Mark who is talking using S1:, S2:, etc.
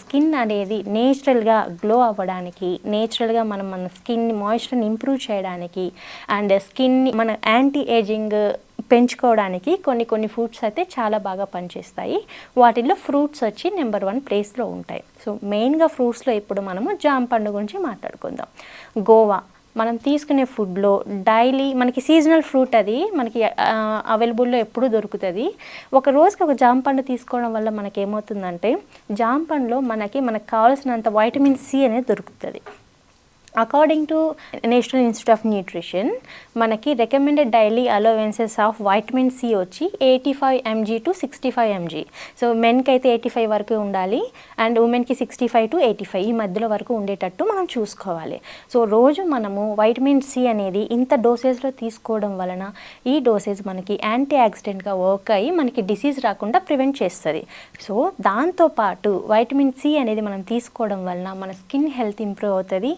S1: Skin అనేది నేచురల్గా glow అవ్వడానికి నేచురల్గా మనం మన స్కిన్ మాయిశ్చర్ని ఇంప్రూవ్ చేయడానికి అండ్ స్కిన్ మన యాంటీ ఏజింగ్ పెంచుకోవడానికి కొన్ని కొన్ని ఫ్రూట్స్ అయితే చాలా బాగా పనిచేస్తాయి. వాటిల్లో ఫ్రూట్స్ వచ్చి నెంబర్ వన్ ప్లేస్లో ఉంటాయి. సో మెయిన్గా ఫ్రూట్స్లో ఇప్పుడు మనము జామ పండు గురించి మాట్లాడుకుందాం. గోవా. మనం తీసుకునే ఫుడ్లో డైలీ మనకి సీజనల్ ఫ్రూట్ అది మనకి అవైలబుల్లో ఎప్పుడూ దొరుకుతుంది. ఒక రోజుకి ఒక జామ పండు తీసుకోవడం వల్ల మనకి ఏమవుతుందంటే జామ పండులో మనకి మనకు కావాల్సినంత వైటమిన్ సి అనేది దొరుకుతుంది. According to national institute of nutrition మనకి recommended daily allowances of vitamin C వచ్చి eighty five mg to sixty five mg so మెన్కి అయితే ఎయిటీ ఫైవ్ వరకు ఉండాలి అండ్ ఉమెన్కి sixty five to eighty five ఈ మధ్యలో వరకు ఉండేటట్టు మనం చూసుకోవాలి. సో రోజు మనము వైటమిన్ సి అనేది ఇంత డోసేజ్లో తీసుకోవడం వలన ఈ డోసేజ్ మనకి యాంటీ యాక్సిడెంట్గా వర్క్ అయ్యి మనకి డిసీజ్ రాకుండా ప్రివెంట్ చేస్తుంది. సో దాంతోపాటు వైటమిన్ సి అనేది మనం తీసుకోవడం వలన మన స్కిన్ హెల్త్ ఇంప్రూవ్ అవుతుంది.